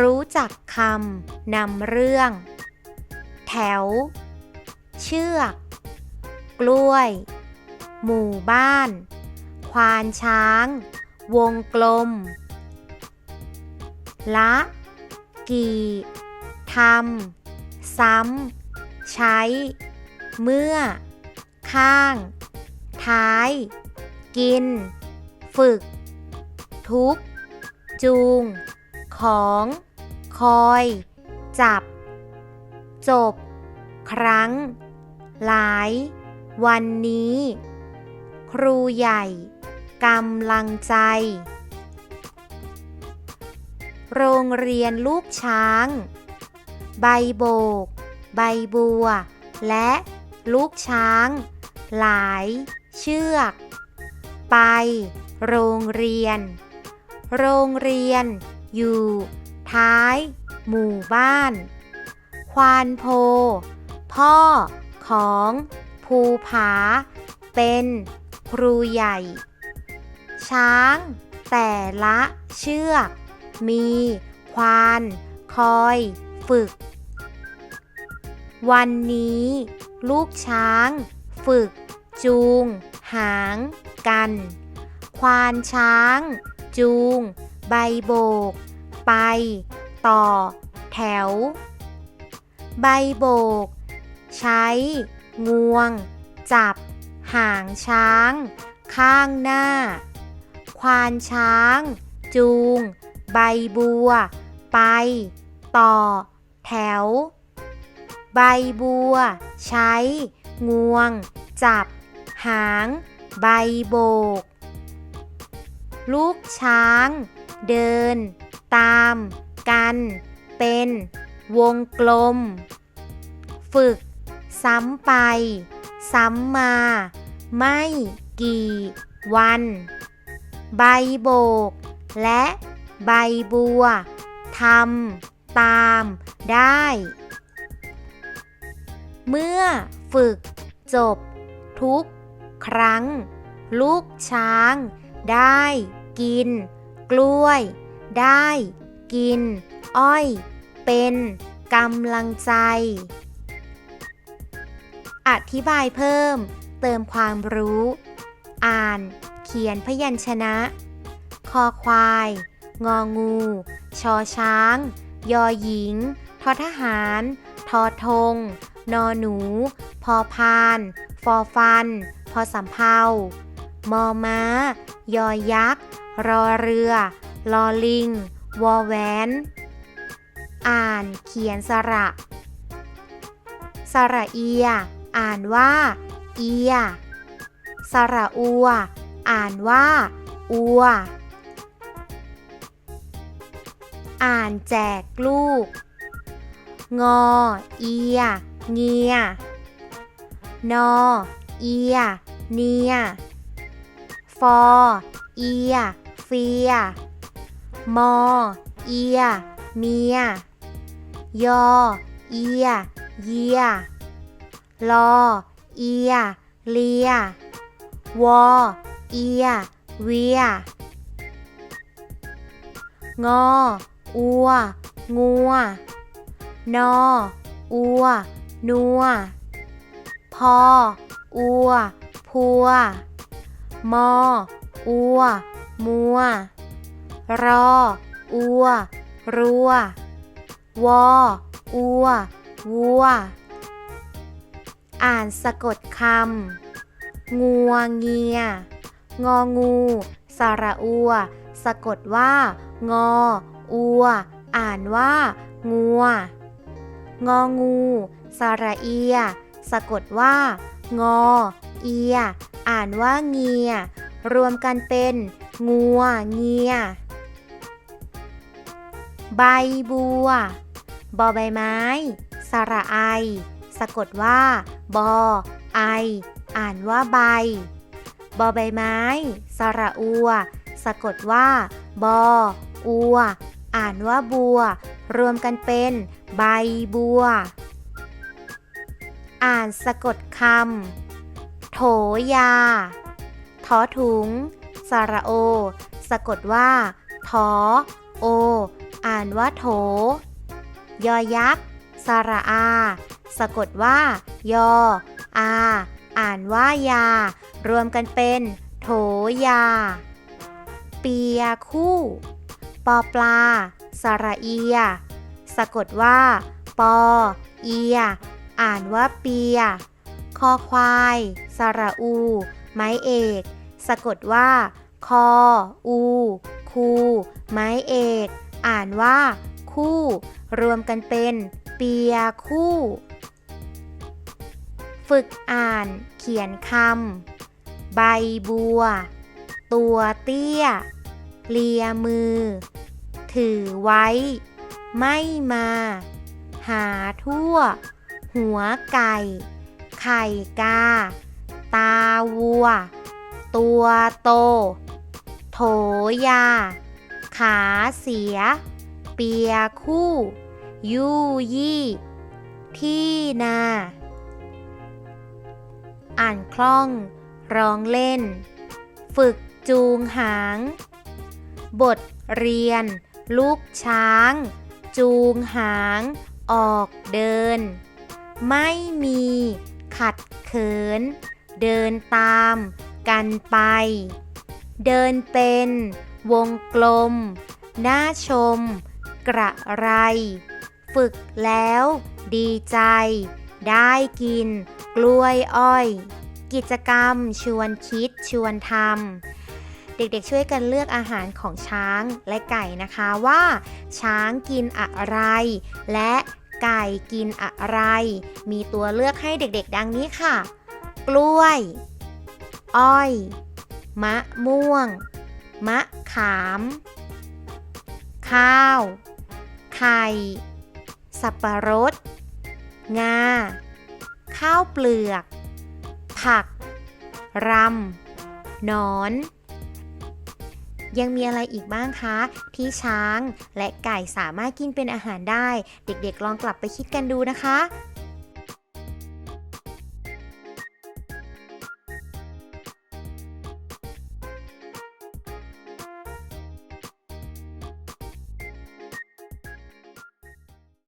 รู้จักคำนำเรื่อง แถว เชือก กล้วย หมู่บ้าน ควานช้าง วงกลม ละ กี่ทำซ้ำ ใช้ เมื่อ ข้าง ท้าย กิน ฝึก ทุก จูง ของ คอย จับ จบ ครั้ง หลาย วันนี้ ครูใหญ่กำลังใจ โรงเรียนลูกช้าง ใบโบก ใบบัว และลูกช้าง หลาย เชือก ไป โรงเรียน โรงเรียน อยู่ ท้าย หมู่บ้าน ควานโพ พ่อของภูผา เป็นครูใหญ่ ช้างแต่ละเชือก มีควานคอยฝึก วันนี้ ลูกช้างฝึก จูง หางกัน ควานช้าง จูง ใบโบก ไป ต่อ แถว ใบโบก ใช้ งวง จับ หางช้าง ข้างหน้า ควานช้าง จูง ใบบัว ไป ต่อ แถว ใบบัว ใช้ งวง จับ หาง ใบโบก ลูกช้าง เดิน ตาม กัน เป็น วงกลม ฝึก ซ้ำไป ซ้ำมา ไม่กี่วัน ใบโบก และใบบัวทำตามได้ เมื่อฝึกจบ ทุกครั้ง ลูกช้างได้กิน กล้วย ได้ กิน อ้อย เป็นกำลังใจ อธิบายเพิ่ม เติมความรู้ อ่าน เขียนพยัญชนะ คอควาย งองู ชอช้าง ยอหญิง ทอทหาร ทอทง นอหนู พอพาน ฟอฟัน พอสำเภามอม้า ยอยักษ์ รอเรือ ลอลิง วอแวน อ่านเขียนสระ สระเอีย อ่านว่า เอีย สระอัว อ่านว่า อัว อ่านแจกลูก งอ เอีย เงีย นอ เอีย เนีย ฟอ เอีย เฟีย มอ เอีย เมีย ยอ เอีย เยีย ลอ เอีย เลีย วอ เอีย เวีย งอ อัว งัว นอ อัว นัว พอ อัว พัว มอ อัว มัว รอ อัว รัว วอ อัว วัว อ่านสะกดคำ งัวเงีย งองู สระอัว สะกดว่า งอ อัว อ่านว่า งัว งองู สระเอีย สะกดว่า งอ เอีย อ่านว่าเงีย รวมกันเป็น งัว เงีย ใบบัว บอใบไม้ สระไอ สะกดว่า บอ ไอ อ่านว่าใบ บอใบไม้ สระอัว สะกดว่า บอ อัว อ่านว่าบัว รวมกันเป็นใบบัว อ่านสะกดคำโถยาทอถุง สระโอ สะกดว่าทอโอ อ่านว่าโถ ยอยักษ์สระอา สะกดว่า ยอ อา อ่านว่ายา รวมกันเป็น โถยา เปียคู่ ปอปลา สระเอีย สะกดว่า ปอ เอีย อ่านว่าเปีย คอควาย สระอู ไม้เอก สะกดว่า คอ อู คู ไม้เอก อ่านว่า คู่ รวมกันเป็น เปียคู่ ฝึกอ่าน เขียนคำ ใบบัว ตัวเตี้ย เลียมือ ถือไว้ ไม่มา หาทั่ว หัวไก่ ไข่กา ตาวัว ตัวโต โถยา ขาเสีย เปียคู่ ยู่ยี่ ที่นา อ่านคล่อง ร้องเล่น ฝึกจูงหาง บทเรียน ลูกช้าง จูงหาง ออกเดิน ไม่มี ขัดเขิน เดินตาม กันไป เดินเป็น วงกลมน่าชม กระไร ฝึกแล้ว ดีใจ ได้กิน กล้วยอ้อย กิจกรรม ชวนคิด ชวนทำ เด็กๆช่วยกันเลือกอาหารของช้างและไก่นะคะว่า ช้างกินอะไร และไก่กินอะไร มีตัวเลือกให้เด็กๆ ดังนี้ค่ะ กล้วย อ้อย มะม่วง มะขาม ข้าว ไข่ สับปะรด งา ข้าวเปลือก ผัก รำ นอนยังมีอะไรอีกบ้างคะ ที่ช้างและไก่สามารถกินเป็นอาหารได้ เด็กๆลองกลับไปคิดกันดูนะคะ